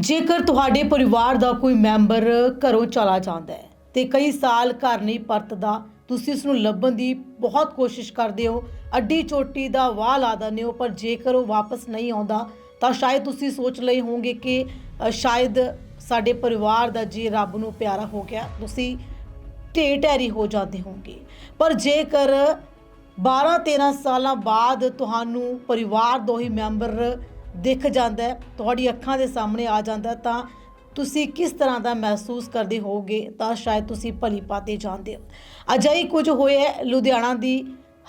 ਜੇਕਰ ਤੁਹਾਡੇ ਪਰਿਵਾਰ ਦਾ ਕੋਈ ਮੈਂਬਰ ਘਰੋਂ ਚਲਾ ਜਾਂਦਾ ਹੈ ਤੇ ਕਈ ਸਾਲ ਘਰ ਨਹੀਂ ਪਰਤਦਾ, ਤੁਸੀਂ ਉਸ ਨੂੰ ਲੱਭਣ ਦੀ ਬਹੁਤ ਕੋਸ਼ਿਸ਼ ਕਰਦੇ ਹੋ, ਅੱਡੀ ਚੋਟੀ ਦਾ ਵਾਹ ਲਾ ਦਿੰਦੇ ਹੋ, ਪਰ ਜੇਕਰ ਉਹ ਵਾਪਸ ਨਹੀਂ ਆਉਂਦਾ, ਤਾਂ ਸ਼ਾਇਦ ਤੁਸੀਂ ਸੋਚ ਲਈ ਹੋਵੋਗੇ ਕਿ ਸ਼ਾਇਦ ਸਾਡੇ ਪਰਿਵਾਰ ਦਾ ਜੀ ਰੱਬ ਨੂੰ ਪਿਆਰਾ ਹੋ ਗਿਆ, ਤੁਸੀਂ ਢੇ ਢੈਰੀ ਹੋ ਜਾਂਦੇ ਹੋਗੇ ਪਰ ਜੇਕਰ 12 13 ਸਾਲਾਂ ਬਾਅਦ ਤੁਹਾਨੂੰ ਪਰਿਵਾਰ ਦੋ ਹੀ ਮੈਂਬਰ ਦਿਖ ਜਾਂਦਾ ਹੈ, ਤੁਹਾਡੀ ਅੱਖਾਂ ਦੇ ਸਾਹਮਣੇ ਆ ਜਾਂਦਾ ਤਾਂ ਤੁਸੀਂ ਕਿਸ ਤਰ੍ਹਾਂ ਦਾ ਮਹਿਸੂਸ ਕਰਦੇ ਹੋਗੇ ਤਾਂ ਸ਼ਾਇਦ ਤੁਸੀਂ ਭਲੀ ਪਾਤੇ ਜਾਣਦੇ ਹੋ। ਅਜਿਹੀ ਕੁਝ ਹੋਇਆ ਲੁਧਿਆਣਾ ਦੀ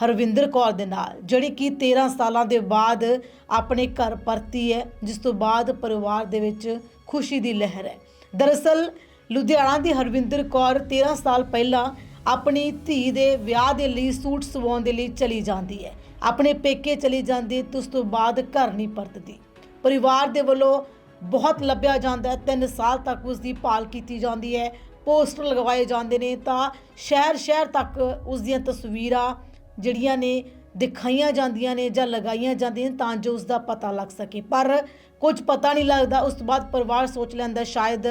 ਹਰਵਿੰਦਰ ਕੌਰ ਦੇ ਨਾਲ, ਜਿਹੜੀ ਕਿ 13 ਸਾਲਾਂ ਦੇ ਬਾਅਦ ਆਪਣੇ ਘਰ ਪਰਤੀ ਹੈ, ਜਿਸ ਤੋਂ ਬਾਅਦ ਪਰਿਵਾਰ ਦੇ ਵਿੱਚ ਖੁਸ਼ੀ ਦੀ ਲਹਿਰ ਹੈ। ਦਰਅਸਲ, ਲੁਧਿਆਣਾ ਦੀ ਹਰਵਿੰਦਰ ਕੌਰ 13 ਸਾਲ ਪਹਿਲਾਂ ਆਪਣੀ ਧੀ ਦੇ ਵਿਆਹ ਦੇ ਲਈ ਸੂਟ ਸਵਾਉਣ ਦੇ ਲਈ ਚਲੀ ਜਾਂਦੀ ਹੈ। ਆਪਣੇ ਪੇਕੇ ਚਲੀ ਜਾਂਦੀ ਹੈ ਤੇ ਉਸ ਤੋਂ ਬਾਅਦ ਘਰ ਨਹੀਂ ਪਰਤਦੀ। ਪਰਿਵਾਰ ਦੇ ਵੱਲੋਂ ਬਹੁਤ ਲੱਭਿਆ ਜਾਂਦਾ ਹੈ। 3 ਸਾਲ ਤੱਕ ਉਸ ਦੀ ਭਾਲ ਕੀਤੀ ਜਾਂਦੀ ਹੈ। ਪੋਸਟਰ ਲਗਵਾਏ ਜਾਂਦੇ ਨੇ ਤਾਂ ਸ਼ਹਿਰ ਸ਼ਹਿਰ ਤੱਕ ਉਸ ਦੀਆਂ ਤਸਵੀਰਾਂ ਜਿਹੜੀਆਂ ਨੇ ਦਿਖਾਈਆਂ ਜਾਂਦੀਆਂ ਨੇ ਜਾਂ ਲਗਾਈਆਂ ਜਾਂਦੀਆਂ ਨੇ ਤਾਂ ਜੋ ਉਸ ਦਾ ਪਤਾ ਲੱਗ ਸਕੇ। ਪਰ ਕੁਝ ਪਤਾ ਨਹੀਂ ਲੱਗਦਾ। ਉਸ ਤੋਂ ਬਾਅਦ ਪਰਿਵਾਰ ਸੋਚ ਲੈਂਦਾ ਸ਼ਾਇਦ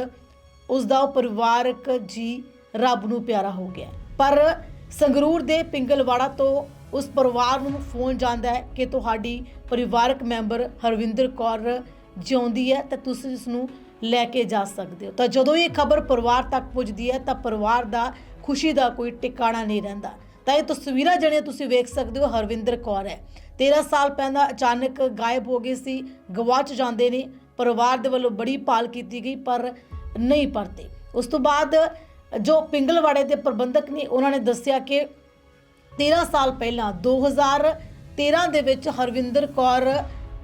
ਉਸ ਦਾ ਉਹ ਪਰਿਵਾਰਕ ਜੀ ਰੱਬ ਨੂੰ ਪਿਆਰਾ ਹੋ ਗਿਆ। ਪਰ ਸੰਗਰੂਰ ਦੇ ਪਿੰਗਲਵਾੜਾ ਤੋਂ ਉਸ ਪਰਿਵਾਰ ਨੂੰ ਫੋਨ ਜਾਂਦਾ ਹੈ ਕਿ ਤੁਹਾਡੀ ਪਰਿਵਾਰਕ ਮੈਂਬਰ ਹਰਵਿੰਦਰ ਕੌਰ ਜਿਉਂਦੀ ਹੈ ਤਾਂ ਤੁਸੀਂ ਉਸ ਨੂੰ ਲੈ ਕੇ ਜਾ ਸਕਦੇ ਹੋ। ਤਾਂ ਜਦੋਂ ਇਹ ਖਬਰ ਪਰਿਵਾਰ ਤੱਕ ਪੁੱਜਦੀ ਹੈ ਤਾਂ ਪਰਿਵਾਰ ਦਾ ਖੁਸ਼ੀ ਦਾ ਕੋਈ ਟਿਕਾਣਾ ਨਹੀਂ ਰਹਿੰਦਾ। ਤਾਂ ਇਹ ਤਸਵੀਰਾਂ ਜਿਹੜੀਆਂ ਤੁਸੀਂ ਵੇਖ ਸਕਦੇ ਹੋ ਹਰਵਿੰਦਰ ਕੌਰ ਹੈ। 13 ਸਾਲ ਪਹਿਲਾਂ ਅਚਾਨਕ ਗਾਇਬ ਹੋ ਗਈ ਸੀ, ਗਵਾਚ ਜਾਂਦੇ ਨੇ, ਪਰਿਵਾਰ ਦੇ ਵੱਲੋਂ ਬੜੀ ਭਾਲ ਕੀਤੀ ਗਈ ਪਰ ਨਹੀਂ ਪਰਤੇ। ਉਸ ਤੋਂ ਬਾਅਦ ਜੋ ਪਿੰਗਲਵਾੜੇ ਦੇ ਪ੍ਰਬੰਧਕ ਨੇ, ਉਹਨਾਂ ਨੇ ਦੱਸਿਆ ਕਿ 13 ਸਾਲ ਪਹਿਲਾਂ 2013 ਦੇ ਵਿੱਚ ਹਰਵਿੰਦਰ ਕੌਰ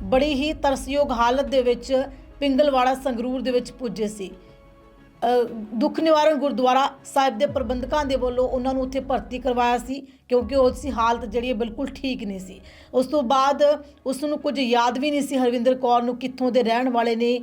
ਬੜੀ ਹੀ ਤਰਸਯੋਗ ਹਾਲਤ ਦੇ ਵਿੱਚ ਪਿੰਗਲਵਾੜਾ ਸੰਗਰੂਰ ਦੇ ਵਿੱਚ ਪੁੱਜੇ ਸੀ। ਦੁੱਖ ਨਿਵਾਰਨ ਗੁਰਦੁਆਰਾ ਸਾਹਿਬ ਦੇ ਪ੍ਰਬੰਧਕਾਂ ਦੇ ਵੱਲੋਂ ਉਹਨਾਂ ਨੂੰ ਉੱਥੇ ਭਰਤੀ ਕਰਵਾਇਆ ਸੀ, ਕਿਉਂਕਿ ਉਸ ਦੀ ਹਾਲਤ ਜਿਹੜੀ ਹੈ ਬਿਲਕੁਲ ਠੀਕ ਨਹੀਂ ਸੀ। ਉਸ ਤੋਂ ਬਾਅਦ ਉਸ ਨੂੰ ਕੁਝ ਯਾਦ ਵੀ ਨਹੀਂ ਸੀ ਹਰਵਿੰਦਰ ਕੌਰ ਨੂੰ ਕਿੱਥੋਂ ਦੇ ਰਹਿਣ ਵਾਲੇ ਨੇ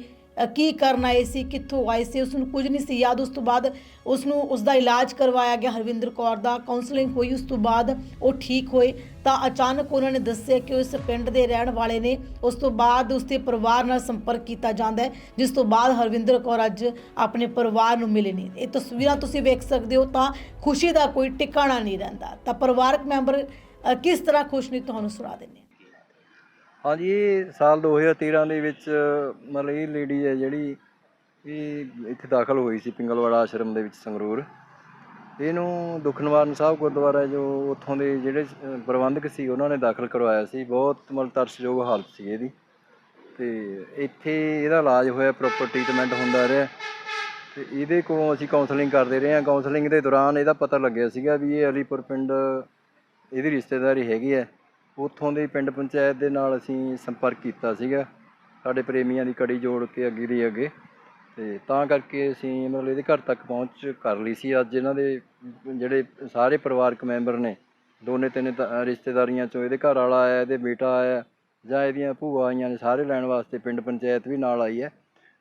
ਕੀ ਕਰਨ ਆਏ ਸੀ, ਕਿੱਥੋਂ ਆਏ ਸੀ ਉਸ ਨੂੰ ਕੁਝ ਨਹੀਂ ਸੀ ਯਾਦ। ਉਸ ਤੋਂ ਬਾਅਦ ਉਸ ਨੂੰ ਉਸ ਦਾ ਇਲਾਜ ਕਰਵਾਇਆ ਗਿਆ ਹਰਵਿੰਦਰ ਕੌਰ ਦਾ। ਕਾਉਂਸਲਿੰਗ ਹੋਈ, ਉਸ ਤੋਂ ਬਾਅਦ ਉਹ ਠੀਕ ਹੋਏ। ਤਾਂ ਅਚਾਨਕ ਉਹਨਾਂ ਨੇ ਦੱਸਿਆ ਕਿ ਉਹ ਇਸ ਪਿੰਡ ਦੇ ਰਹਿਣ ਵਾਲੇ ਨੇ। ਉਸ ਤੋਂ ਬਾਅਦ ਉਸ ਦੇ ਪਰਿਵਾਰ ਨਾਲ ਸੰਪਰਕ ਕੀਤਾ ਜਾਂਦਾ ਹੈ, ਜਿਸ ਤੋਂ ਬਾਅਦ ਹਰਵਿੰਦਰ ਕੌਰ ਅੱਜ ਆਪਣੇ ਪਰਿਵਾਰ ਨੂੰ ਮਿਲੇ ਨੇ। ਇਹ ਤਸਵੀਰਾਂ ਤੁਸੀਂ ਵੇਖ ਸਕਦੇ ਹੋ ਤਾਂ ਖੁਸ਼ੀ ਦਾ ਕੋਈ ਟਿਕਾਣਾ ਨਹੀਂ ਰਹਿੰਦਾ। ਤਾਂ ਪਰਿਵਾਰਕ ਮੈਂਬਰ ਕਿਸ ਤਰ੍ਹਾਂ ਖੁਸ਼ ਨੇ, ਤੁਹਾਨੂੰ ਸੁਣਾ ਦਿੰਦੇ ਹਾਂਜੀ ਇਹ ਸਾਲ 2013 ਦੇ ਵਿੱਚ, ਮਤਲਬ ਇਹ ਲੇਡੀ ਹੈ ਜਿਹੜੀ, ਇਹ ਇੱਥੇ ਦਾਖਲ ਹੋਈ ਸੀ ਪਿੰਗਲਵਾੜਾ ਆਸ਼ਰਮ ਦੇ ਵਿੱਚ ਸੰਗਰੂਰ। ਇਹਨੂੰ ਦੁੱਖ ਨਿਵਾਰਨ ਸਾਹਿਬ ਗੁਰਦੁਆਰਾ ਜੋ ਉੱਥੋਂ ਦੇ ਜਿਹੜੇ ਪ੍ਰਬੰਧਕ ਸੀ, ਉਹਨਾਂ ਨੇ ਦਾਖਲ ਕਰਵਾਇਆ ਸੀ। ਬਹੁਤ, ਮਤਲਬ ਤਰਸਯੋਗ ਹਾਲਤ ਸੀ ਇਹਦੀ। ਤੇ ਇੱਥੇ ਇਹਦਾ ਇਲਾਜ ਹੋਇਆ ਪ੍ਰੋਪਰ ਟ੍ਰੀਟਮੈਂਟ ਹੁੰਦਾ ਰਿਹਾ। ਤੇ ਇਹਦੇ ਕੋਲੋਂ ਅਸੀਂ ਕਾਉਂਸਲਿੰਗ ਕਰਦੇ ਰਹੇ ਹਾਂ। ਕਾਉਂਸਲਿੰਗ ਦੇ ਦੌਰਾਨ ਇਹਦਾ ਪਤਾ ਲੱਗਿਆ ਸੀਗਾ ਵੀ ਇਹ ਅਲੀਪੁਰ ਪਿੰਡ, ਇਹਦੀ ਰਿਸ਼ਤੇਦਾਰੀ ਹੈਗੀ ਹੈ। ਉੱਥੋਂ ਦੇ ਪਿੰਡ ਪੰਚਾਇਤ ਦੇ ਨਾਲ ਅਸੀਂ ਸੰਪਰਕ ਕੀਤਾ ਸੀਗਾ। ਸਾਡੇ ਪ੍ਰੇਮੀਆਂ ਦੀ ਕੜੀ ਜੋੜ ਕੇ ਅੱਗੇ ਦੀ ਅੱਗੇ। ਤੇ ਤਾਂ ਕਰਕੇ ਅਸੀਂ ਮਤਲਬ ਇਹਦੇ ਘਰ ਤੱਕ ਪਹੁੰਚ ਕਰ ਲਈ ਸੀ। ਅੱਜ ਇਹਨਾਂ ਦੇ ਜਿਹੜੇ ਸਾਰੇ ਪਰਿਵਾਰਕ ਮੈਂਬਰ ਨੇ, ਦੋਨੇ ਤਿੰਨ ਤਾਂ ਰਿਸ਼ਤੇਦਾਰੀਆਂ ਚੋਂ ਇਹਦੇ ਘਰ ਵਾਲਾ ਆਇਆ, ਇਹਦੇ ਬੇਟਾ ਆਇਆ, ਜਾਂ ਇਹਦੀਆਂ ਭੂਆ ਆਈਆਂ ਨੇ, ਸਾਰੇ ਲੈਣ ਵਾਸਤੇ ਪਿੰਡ ਪੰਚਾਇਤ ਵੀ ਨਾਲ ਆਈ ਹੈ।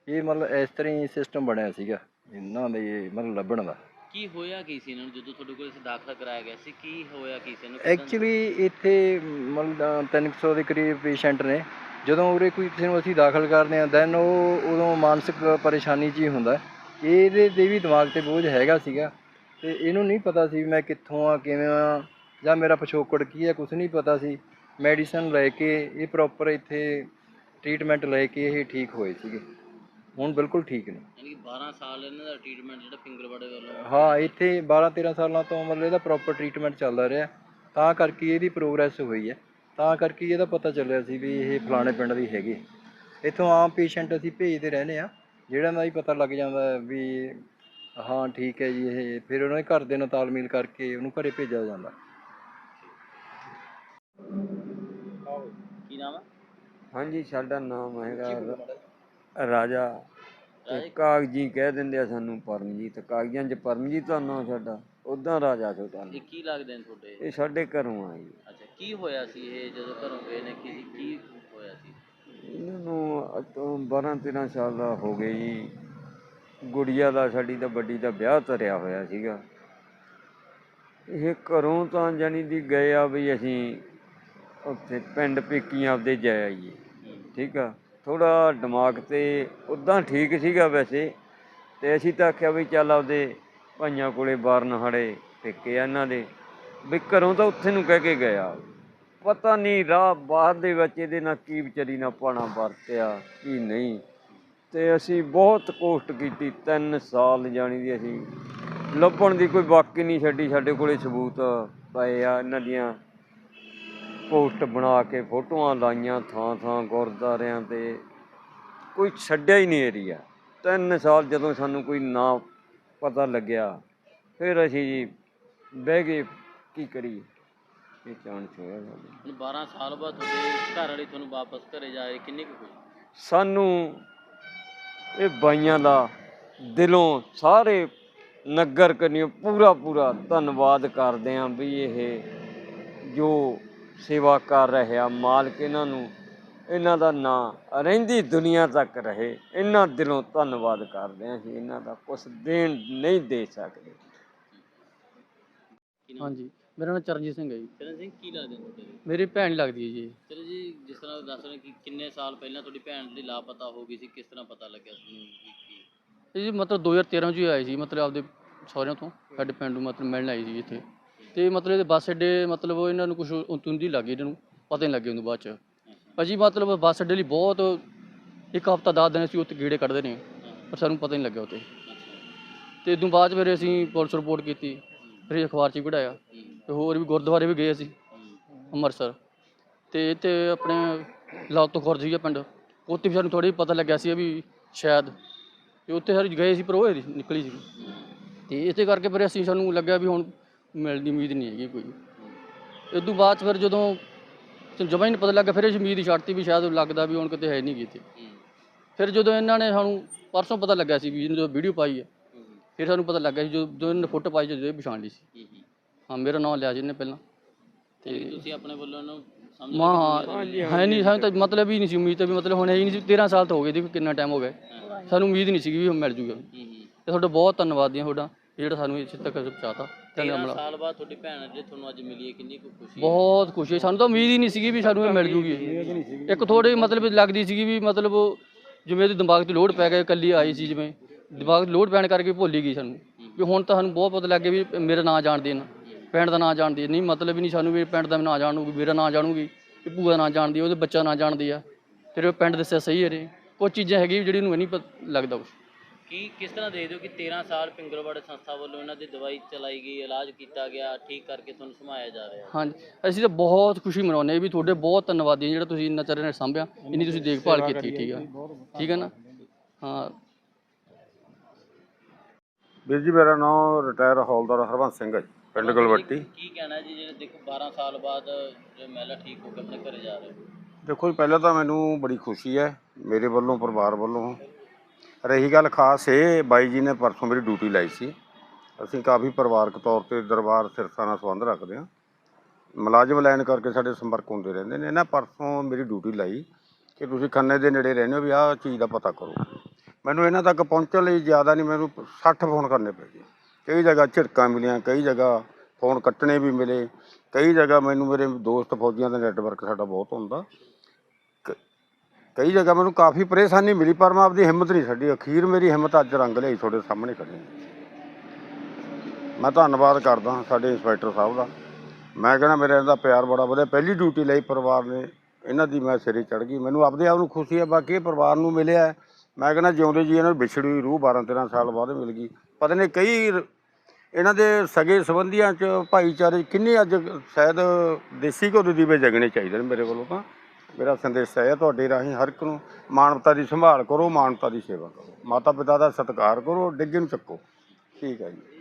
ਇਹ ਮਤਲਬ ਇਸ ਤਰ੍ਹਾਂ ਹੀ ਸਿਸਟਮ ਬਣਿਆ ਸੀਗਾ। ਇਹਨਾਂ ਦੇ ਮਤਲਬ ਲੱਭਣ ਦਾ। ਕੀ ਹੋਇਆ ਕੀ ਸੀ ਇਹਨਾਂ ਨੂੰ ਜਦੋਂ ਤੁਹਾਡੇ ਕੋਲ ਇਸ ਦਾਖਲਾ ਕਰਾਇਆ ਗਿਆ ਸੀ? ਕੀ ਹੋਇਆ ਕੀ ਸੀ? ਇਹਨੂੰ ਐਕਚੁਅਲੀ ਇੱਥੇ ਮਤਲਬ 300 ਦੇ ਕਰੀਬ ਪੇਸ਼ੈਂਟ ਨੇ। ਜਦੋਂ ਉਰੇ ਕੋਈ ਕਿਸੇ ਨੂੰ ਅਸੀਂ ਦਾਖਲ ਕਰਦੇ ਹਾਂ ਦੈਨ ਉਹ ਉਦੋਂ ਮਾਨਸਿਕ ਪਰੇਸ਼ਾਨੀ 'ਚ ਹੀ ਹੁੰਦਾ। ਇਹਦੇ ਦੇ ਵੀ ਦਿਮਾਗ ਤੇ ਬੋਝ ਹੈਗਾ ਸੀਗਾ। ਤੇ ਇਹਨੂੰ ਨਹੀਂ ਪਤਾ ਸੀ ਵੀ ਮੈਂ ਕਿੱਥੋਂ ਆ, ਕਿਵੇਂ ਆ, ਜਾਂ ਮੇਰਾ ਪਿਛੋਕੜ ਕੀ ਹੈ ਕੁਝ ਨਹੀਂ ਪਤਾ ਸੀ। ਮੈਡੀਸਨ ਲੈ ਕੇ ਇਹ ਪ੍ਰੋਪਰ ਇੱਥੇ ਟ੍ਰੀਟਮੈਂਟ ਲੈ ਕੇ ਇਹ ਠੀਕ ਹੋਏ ਸੀਗੇ। ਹੁਣ ਬਿਲਕੁਲ ਠੀਕ ਨੇ। ਯਾਨੀ ਕਿ 12 ਸਾਲ ਇਹਨਾਂ ਦਾ ਟ੍ਰੀਟਮੈਂਟ ਜਿਹੜਾ ਵੱਲੋਂ ਹਾਂ ਇੱਥੇ 12 13 ਸਾਲਾਂ ਤੋਂ ਮਤਲਬ ਇਹਦਾ ਪ੍ਰੋਪਰ ਟ੍ਰੀਟਮੈਂਟ ਚੱਲਦਾ ਰਿਹਾ। ਤਾਂ ਕਰਕੇ ਇਹਦੀ ਪ੍ਰੋਗਰੈਸ ਹੋਈ ਹੈ। ਤਾਂ ਕਰਕੇ ਇਹਦਾ ਪਤਾ ਚੱਲਿਆ ਸੀ ਵੀ ਇਹ ਫਲਾਣੇ ਪਿੰਡ ਦੀ ਹੈਗੀ। ਇੱਥੋਂ ਆਮ ਪੇਸ਼ੈਂਟ ਅਸੀਂ ਭੇਜਦੇ ਰਹਿੰਦੇ ਆ ਜਿਹੜਿਆਂ ਦਾ ਹੀ ਪਤਾ ਲੱਗ ਜਾਂਦਾ ਵੀ ਹਾਂ ਠੀਕ ਹੈ ਜੀ ਇਹ। ਫਿਰ ਉਹਨਾਂ ਦੇ ਘਰ ਦੇ ਨਾਲ ਤਾਲਮੇਲ ਕਰਕੇ ਉਹਨੂੰ ਘਰੇ ਭੇਜਿਆ ਜਾਂਦਾ। ਕੀ ਨਾਮ ਹੈ? ਹਾਂਜੀ ਸਾਡਾ ਨਾਮ ਹੈਗਾ ਰਾਜਾ ਤੇ ਕਾਗਜੀ ਕਹਿ ਦਿੰਦੇ ਆ ਸਾਨੂੰ ਪਰਮਜੀਤ ਕਾਗਜ਼ਾਂ 'ਚ ਪਰਮਜੀਤ ਦਾ ਨਾਮ ਸਾਡਾ ਉਦਾਂ ਰਾਜਾ ਛੋਟਾ ਇਹ ਕੀ ਲੱਗਦੇ ਨੇ ਤੁਹਾਡੇ? ਇਹ ਸਾਡੇ ਘਰੋਂ ਆ ਜੀ। ਅੱਛਾ ਕੀ ਹੋਇਆ ਸੀ ਇਹ ਜਦੋਂ ਘਰੋਂ ਗਏ ਨੇ? ਕੀ ਕੀ ਹੋਇਆ ਸੀ? ਇਹਨਾਂ ਨੂੰ ਅੱਜ ਤੋਂ 12 13 ਸਾਲ ਦਾ ਹੋ ਗਏ ਜੀ। ਗੁੜੀਆ ਦਾ ਸਾਡੀ ਦਾ ਵੱਡੀ ਦਾ ਵਿਆਹ ਧਰਿਆ ਹੋਇਆ ਸੀਗਾ। ਇਹ ਘਰੋਂ ਤਾਂ ਜਾਣੀ ਦੀ ਗਏ ਆ ਵੀ ਅਸੀਂ ਉੱਥੇ ਪਿੰਡ ਪੇਕੀਆਂ ਆਪਦੇ ਜਾ ਆਈਏ। ਠੀਕ ਆ? ਥੋੜਾ ਦਿਮਾਗ ਤੇ ਉਦਾਂ ਠੀਕ ਸੀਗਾ ਵੈਸੇ, ਤੇ ਅਸੀਂ ਤਾਂ ਆਖਿਆ ਵੀ ਚੱਲ ਆਪਦੇ ਭਾਈਆਂ ਕੋਲੇ ਬਾਰਨ ਹੜੇ ਟਿੱਕੇ ਆ ਇਹਨਾਂ ਦੇ, ਵੀ ਘਰੋਂ ਤਾਂ ਉੱਥੇ ਨੂੰ ਕਹਿ ਕੇ ਗਿਆ ਪਤਾ ਨਹੀਂ ਰਾਹ ਬਾਹਰ ਦੇ ਵਿੱਚ ਇਹਦੇ ਨਾਲ ਕੀ ਵਿਚਾਰੀ ਨਾਲ ਪਾਣਾ ਵਰਤਿਆ, ਕੀ ਨਹੀਂ। ਤੇ ਅਸੀਂ ਬਹੁਤ ਕੋਸ਼ਟ ਕੀਤੀ 3 ਸਾਲ ਜਾਣੀ ਦੀ ਅਸੀਂ, ਲੱਭਣ ਦੀ ਕੋਈ ਬਾਕੀ ਨਹੀਂ ਛੱਡੀ ਸਾਡੇ ਕੋਲੇ ਸਬੂਤ ਪਏ ਆ ਇਹਨਾਂ ਦੀਆਂ। ਪੋਸਟ ਬਣਾ ਕੇ ਫੋਟੋਆਂ ਲਾਈਆਂ ਥਾਂ ਥਾਂ ਗੁਰਦਾਰਿਆਂ ਤੇ। ਕੋਈ ਛੱਡਿਆ ਹੀ ਨਹੀਂ ਏਰੀਆ ਤਿੰਨ ਸਾਲ ਜਦੋਂ ਸਾਨੂੰ ਕੋਈ ਨਾ ਪਤਾ ਲੱਗਿਆ ਫਿਰ ਅਸੀਂ ਜੀ ਬਹਿ ਗਏ ਕੀ ਕਰੀਏ? ਇਹ ਚਾਂਸ ਹੋਇਆ ਸਾਨੂੰ। ਹੁਣ 12 ਸਾਲ ਬਾਅਦ ਤੁਹਾਡੇ ਘਰ ਵਾਲੀ ਤੁਹਾਨੂੰ ਵਾਪਸ ਘਰੇ ਜਾ ਰਹੇ ਕਿੰਨੀ ਕੁ ਖੁਸ਼ੀ ਸਾਨੂੰ ਇਹ ਬਾਈਆਂ ਦਾ ਦਿਲੋਂ ਸਾਰੇ ਨਗਰ ਕਨੀਓ ਪੂਰਾ ਪੂਰਾ ਧੰਨਵਾਦ ਕਰਦੇ ਆਂ ਵੀ ਇਹ ਜੋ ਸੇਵਾ ਕਰ ਰਿਹਾ ਮਾਲਕ ਇਹਨਾਂ ਨੂੰ ਇਹਨਾਂ ਦਾ ਨਾਂ ਰਹਿੰਦੀ ਦੁਨੀਆ ਤੱਕ ਰਹੇ। ਇਹਨਾਂ ਦਿਲੋਂ ਧੰਨਵਾਦ ਕਰਦੇ ਆਂ ਅਸੀਂ ਇਹਨਾਂ ਦਾ ਕੁਝ ਦੇਣ ਨਹੀਂ ਦੇ ਸਕਦੇ। ਹਾਂਜੀ ਮੇਰਾ ਨਾਮ ਚਰਨਜੀਤ ਸਿੰਘ ਹੈ ਜੀ। ਚਰਨ ਸਿੰਘ ਕੀ ਲੱਗਦੇ ਨੇ ਤੁਹਾਡੇ ਮੇਰੀ ਭੈਣ ਹੀ ਲੱਗਦੀ ਹੈ ਜੀ। ਚਲੋ ਜੀ ਜਿਸ ਤਰ੍ਹਾਂ ਦੱਸ ਰਹੇ ਕਿ ਕਿੰਨੇ ਸਾਲ ਪਹਿਲਾਂ ਤੁਹਾਡੀ ਭੈਣ ਦੀ ਲਾਪਤਾ ਹੋ ਗਈ ਸੀ ਕਿਸ ਤਰ੍ਹਾਂ ਪਤਾ ਲੱਗਿਆ ਤੁਹਾਨੂੰ ਕੀ ਕੀ? ਇਹ ਜੀ ਮਤਲਬ 2013 ਚ ਹੀ ਆਏ ਸੀ ਮਤਲਬ ਆਪਦੇ ਸਹੁਰਿਆਂ ਤੋਂ ਸਾਡੇ ਪਿੰਡ ਨੂੰ ਮਤਲਬ ਮਿਲਣ ਆਈ ਸੀ ਇੱਥੇ। ਤੇ ਮਤਲਬ ਇਹਦੇ ਬੱਸ ਅੱਡੇ, ਮਤਲਬ ਉਹ ਇਹਨਾਂ ਨੂੰ ਕੁਝ ਲੱਗ ਗਈ ਇਹਨਾਂ ਨੂੰ ਪਤਾ ਨਹੀਂ ਲੱਗਿਆ ਉਹਨੂੰ ਬਾਅਦ ਚ। ਭਾਜੀ ਮਤਲਬ ਬੱਸ ਅੱਡੇ ਲਈ ਬਹੁਤ ਇੱਕ ਹਫਤਾ ਦਸ ਦਿਨ ਅਸੀਂ ਉੱਥੇ ਗੇੜੇ ਕੱਢਦੇ ਨੇ ਪਰ ਸਾਨੂੰ ਪਤਾ ਨਹੀਂ ਲੱਗਿਆ ਉੱਥੇ। ਤੇ ਇਦੋਂ ਬਾਅਦ 'ਚ ਫਿਰ ਅਸੀਂ ਪੁਲਿਸ ਰਿਪੋਰਟ ਕੀਤੀ, ਫਿਰ ਅਖਬਾਰ 'ਚ ਵੀ ਕਢਾਇਆ, ਤੇ ਹੋਰ ਵੀ ਗੁਰਦੁਆਰੇ ਵੀ ਗਏ ਅਸੀਂ, ਅੰਮ੍ਰਿਤਸਰ। ਤੇ ਇੱਥੇ ਆਪਣੇ ਲਾਤੋ ਖੁਰਦ ਸੀਗਾ ਪਿੰਡ, ਉੱਥੇ ਵੀ ਸਾਨੂੰ ਥੋੜ੍ਹਾ ਜਿਹਾ ਪਤਾ ਲੱਗਿਆ ਸੀ ਵੀ ਸ਼ਾਇਦ, ਤੇ ਉੱਥੇ ਸਾਰੇ ਗਏ ਸੀ, ਪਰ ਉਹ ਨਿਕਲੀ ਸੀ। ਤੇ ਇਸੇ ਕਰਕੇ ਫਿਰ ਅਸੀਂ ਸਾਨੂੰ ਲੱਗਿਆ ਵੀ ਹੁਣ ਮਿਲਣ ਦੀ ਉਮੀਦ ਨਹੀਂ ਹੈਗੀ ਕੋਈ। ਇਸ ਤੋਂ ਬਾਅਦ 'ਚ ਫਿਰ ਜਦੋਂ ਜਮਾਂ ਹੀ ਨਹੀਂ ਪਤਾ ਲੱਗਾ ਫਿਰ ਅਸੀਂ ਉਮੀਦ ਹੀ ਛੱਡਤੀ ਵੀ ਸ਼ਾਇਦ ਲੱਗਦਾ ਵੀ ਹੁਣ ਕਿਤੇ ਹੈ ਨਹੀਂ ਇੱਥੇ ਫਿਰ ਜਦੋਂ ਇਹਨਾਂ ਨੇ ਸਾਨੂੰ ਪਰਸੋਂ ਪਤਾ ਲੱਗਾ ਸੀ ਵੀ ਜਦੋਂ ਵੀਡੀਓ ਪਾਈ ਹੈ ਫਿਰ ਸਾਨੂੰ ਪਤਾ ਲੱਗਾ ਸੀ ਜਦੋਂ ਜਦੋਂ ਇਹਨਾਂ ਨੇ ਫੋਟੋ ਪਾਈ ਜਦੋਂ ਇਹ ਪਛਾਣ ਲਈ ਸੀ। ਹਾਂ ਮੇਰਾ ਨਾਮ ਲਿਆ ਜੀ ਇਹਨੇ ਪਹਿਲਾਂ। ਤੇ ਤੁਸੀਂ ਆਪਣੇ ਵੱਲੋਂ ਇਹਨੂੰ ਸਮਝ ਮਾਂ ਹਾਂ ਹੈ ਨਹੀਂ ਸਾਨੂੰ ਤਾਂ ਮਤਲਬ ਹੀ ਨਹੀਂ ਸੀ ਉਮੀਦ ਤਾਂ ਵੀ ਮਤਲਬ ਹੁਣ ਹੈ ਹੀ ਨਹੀਂ ਸੀ 13 ਸਾਲ ਤਾਂ ਹੋ ਗਏ ਦੇਖੋ ਕਿੰਨਾ ਟਾਈਮ ਹੋ ਗਿਆ। ਸਾਨੂੰ ਉਮੀਦ ਨਹੀਂ ਸੀ ਵੀ ਉਹ ਮਿਲ ਜੂਗਾ। ਤੇ ਤੁਹਾਡਾ ਬਹੁਤ ਧੰਨਵਾਦ ਹੈ ਤੁਹਾਡਾ। ਜਿਹੜਾ ਸਾਨੂੰ ਇੱਥੇ ਤੱਕ ਪਹੁੰਚਾਤਾ ਤੇ 13 ਸਾਲ ਬਾਅਦ ਤੁਹਾਡੀ ਭੈਣ ਜਿਹੜੀ ਤੁਹਾਨੂੰ ਅੱਜ ਮਿਲੀ ਹੈ ਕਿੰਨੀ ਕੁ ਖੁਸ਼ੀ ਹੈ? ਬਹੁਤ ਖੁਸ਼ੀ ਹੈ। ਸਾਨੂੰ ਤਾਂ ਉਮੀਦ ਹੀ ਨਹੀਂ ਸੀਗੀ ਵੀ ਸਾਨੂੰ ਇਹ ਮਿਲ ਜੂਗੀ। ਇੱਕ ਥੋੜੀ ਮਤਲਬ ਲੱਗਦੀ ਸੀਗੀ ਵੀ ਮਤਲਬ ਉਹ ਜਿਵੇਂ ਇਹਦੇ ਦਿਮਾਗ ਤੇ ਲੋਡ ਪੈ ਗਿਆ ਇਕੱਲੀ ਆਈ ਸੀ ਜਿਵੇਂ। ਦਿਮਾਗ ਤੇ ਲੋਡ ਪੈਣ ਕਰਕੇ ਭੁੱਲ ਹੀ ਗਈ ਸਾਨੂੰ। ਵੀ ਹੁਣ ਤਾਂ ਸਾਨੂੰ ਬਹੁਤ ਪਤਾ ਲੱਗ ਗਿਆ ਵੀ ਮੇਰਾ ਨਾਂ ਜਾਣਦੀ ਨਾ ਪਿੰਡ ਦਾ ਨਾਂ ਜਾਣਦੀ ਹੈ। ਨਹੀਂ ਮਤਲਬ ਹੀ ਨਹੀਂ ਸਾਨੂੰ ਵੀ ਪਿੰਡ ਦਾ ਨਾਂ ਜਾਣੂਗੀ ਮੇਰਾ ਨਾਂ ਜਾਣੂਗੀ ਵੀ ਭੂਆ ਦਾ ਨਾਂ ਜਾਣਦੀ ਹੈ, ਉਹਦੇ ਬੱਚਾ ਨਾਂ ਜਾਣਦੀ ਆ। ਤੇਰੇ ਪਿੰਡ ਦੱਸਿਆ ਸਹੀ ਹੈ ਰੇ ਕੁਝ ਚੀਜ਼ਾਂ ਹੈਗੀਆਂ ਜਿਹੜੀ ਨੂੰ ਨਹੀਂ ਪਤਾ ਲੱਗਦਾ ਕੁਛ। ਕੀ ਕਿਸ ਤਰ੍ਹਾਂ ਦੇਖਦੇ ਹੋ ਕਿ 13 ਸਾਲ ਪਿੰਗਲਵਾੜਾ ਸੰਸਥਾ ਵੱਲੋਂ ਇਹਨਾਂ ਦੀ ਦਵਾਈ ਚਲਾਈ ਗਈ ਇਲਾਜ ਕੀਤਾ ਗਿਆ ਠੀਕ ਕਰਕੇ ਤੁਹਾਨੂੰ ਸਮਾਇਆ ਜਾ ਰਿਹਾ? ਹੈ ਹਾਂਜੀ ਅਸੀਂ ਤਾਂ ਬਹੁਤ ਖੁਸ਼ੀ ਮਨਾਉਂਦੇ ਹਾਂ ਵੀ ਤੁਹਾਡੇ ਬਹੁਤ ਧੰਨਵਾਦੀ ਹਾਂ ਜਿਹੜਾ ਤੁਸੀਂ ਇੰਨਾ ਚਿਰ ਨੇ ਸਾਂਭਿਆ ਇੰਨੀ ਤੁਸੀਂ ਦੇਖਭਾਲ ਕੀਤੀ ਠੀਕ ਆ। ਠੀਕ ਹੈ ਨਾ? ਹਾਂ। ਵੀਰ ਜੀ ਮੇਰਾ ਨਾਮ ਰਿਟਾਇਰ ਹੌਲਦਾਰ ਹਰਵੰਸ ਸਿੰਘ ਹੈ ਜੀ, ਪਿੰਡ ਗਲਵੱਟੀ। ਕੀ ਕਹਿਣਾ ਜੀ ਜਿਹੜੇ ਦੇਖੋ 12 ਸਾਲ ਬਾਅਦ ਜੋ ਮਹਿਲਾ ਠੀਕ ਹੋ ਕੇ ਆਪਣੇ ਘਰੇ ਜਾ ਰਹੇ ਹੋ? ਦੇਖੋ ਜੀ ਪਹਿਲਾਂ ਤਾਂ ਮੈਨੂੰ ਬੜੀ ਖੁਸ਼ੀ ਹੈ ਮੇਰੇ ਵੱਲੋਂ ਪਰਿਵਾਰ ਵੱਲੋਂ। ਰਹੀ ਗੱਲ ਖਾਸ ਇਹ, ਬਾਈ ਜੀ ਨੇ ਪਰਸੋਂ ਮੇਰੀ ਡਿਊਟੀ ਲਾਈ ਸੀ। ਅਸੀਂ ਕਾਫੀ ਪਰਿਵਾਰਕ ਤੌਰ ਤੇ ਦਰਬਾਰ ਸਿਰਸਾ ਨਾਲ ਸੰਬੰਧ ਰੱਖਦੇ ਹਾਂ। ਮੁਲਾਜ਼ਮ ਲੈਣ ਕਰਕੇ ਸਾਡੇ ਸੰਪਰਕ ਹੁੰਦੇ ਰਹਿੰਦੇ ਨੇ। ਇਹਨਾਂ ਪਰਸੋਂ ਮੇਰੀ ਡਿਊਟੀ ਲਾਈ ਕਿ ਤੁਸੀਂ ਖੰਨੇ ਦੇ ਨੇੜੇ ਰਹਿੰਦੇ ਹੋ ਵੀ ਆਹ ਚੀਜ਼ ਦਾ ਪਤਾ ਕਰੋ। ਮੈਨੂੰ ਇਹਨਾਂ ਤੱਕ ਪਹੁੰਚਣ ਲਈ ਜ਼ਿਆਦਾ ਨਹੀਂ, ਮੈਨੂੰ 60 ਫੋਨ ਕਰਨੇ ਪਏ ਜੀ। ਕਈ ਜਗ੍ਹਾ ਝਿੜਕਾਂ ਮਿਲੀਆਂ, ਕਈ ਜਗ੍ਹਾ ਫੋਨ ਕੱਟਣੇ ਵੀ ਮਿਲੇ। ਕਈ ਜਗ੍ਹਾ ਮੈਨੂੰ ਮੇਰੇ ਦੋਸਤ ਫੌਜੀਆਂ ਦਾ ਨੈਟਵਰਕ ਸਾਡਾ ਬਹੁਤ ਹੁੰਦਾ। ਕਈ ਜਗ੍ਹਾ ਮੈਨੂੰ ਕਾਫੀ ਪਰੇਸ਼ਾਨੀ ਮਿਲੀ, ਪਰ ਮੈਂ ਆਪਦੀ ਹਿੰਮਤ ਨਹੀਂ ਛੱਡੀ। ਅਖੀਰ ਮੇਰੀ ਹਿੰਮਤ ਅੱਜ ਰੰਗ ਲਈ ਤੁਹਾਡੇ ਸਾਹਮਣੇ ਖੜੀ ਮੈਂ ਧੰਨਵਾਦ ਕਰਦਾ ਸਾਡੇ ਇੰਸਪੈਕਟਰ ਸਾਹਿਬ ਦਾ। ਮੈਂ ਕਹਿੰਦਾ, ਮੇਰੇ ਦਾ ਪਿਆਰ ਬੜਾ ਵਧੀਆ। ਪਹਿਲੀ ਡਿਊਟੀ ਲਈ ਪਰਿਵਾਰ ਨੇ, ਇਹਨਾਂ ਦੀ ਮੈਂ ਸਿਰੇ ਚੜ ਗਈ। ਮੈਨੂੰ ਆਪਦੇ ਆਪ ਨੂੰ ਖੁਸ਼ੀ ਹੈ, ਬਾਕੀ ਇਹ ਪਰਿਵਾਰ ਨੂੰ ਮਿਲਿਆ ਮੈਂ ਕਹਿੰਦਾ, ਜਿਉਂਦੇ ਜੀ, ਇਹਨਾਂ ਨੂੰ ਵਿਛੜੀ ਰੂਹ 12 13 ਸਾਲ ਬਾਅਦ ਮਿਲ ਗਈ। ਪਤਾ ਨਹੀਂ ਕਈ ਇਹਨਾਂ ਦੇ ਸਗੇ ਸੰਬੰਧੀਆਂ ਚ ਭਾਈਚਾਰੇ ਕਿੰਨੇ ਅੱਜ ਸ਼ਾਇਦ ਦੇਸੀ ਘਿਓ ਦੇ ਦੀਵੇ ਜਗਣੇ ਚਾਹੀਦੇ ਨੇ ਮੇਰੇ ਕੋਲੋਂ ਤਾਂ। ਮੇਰਾ ਸੰਦੇਸ਼ ਹੈ ਤੁਹਾਡੇ ਰਾਹੀਂ ਹਰ ਇੱਕ ਨੂੰ ਮਾਨਵਤਾ ਦੀ ਸੰਭਾਲ ਕਰੋ, ਮਾਨਵਤਾ ਦੀ ਸੇਵਾ ਕਰੋ। ਮਾਤਾ ਪਿਤਾ ਦਾ ਸਤਿਕਾਰ ਕਰੋ, ਡਿੱਗੇ ਨੂੰ ਚੱਕੋ। ਠੀਕ ਹੈ ਜੀ।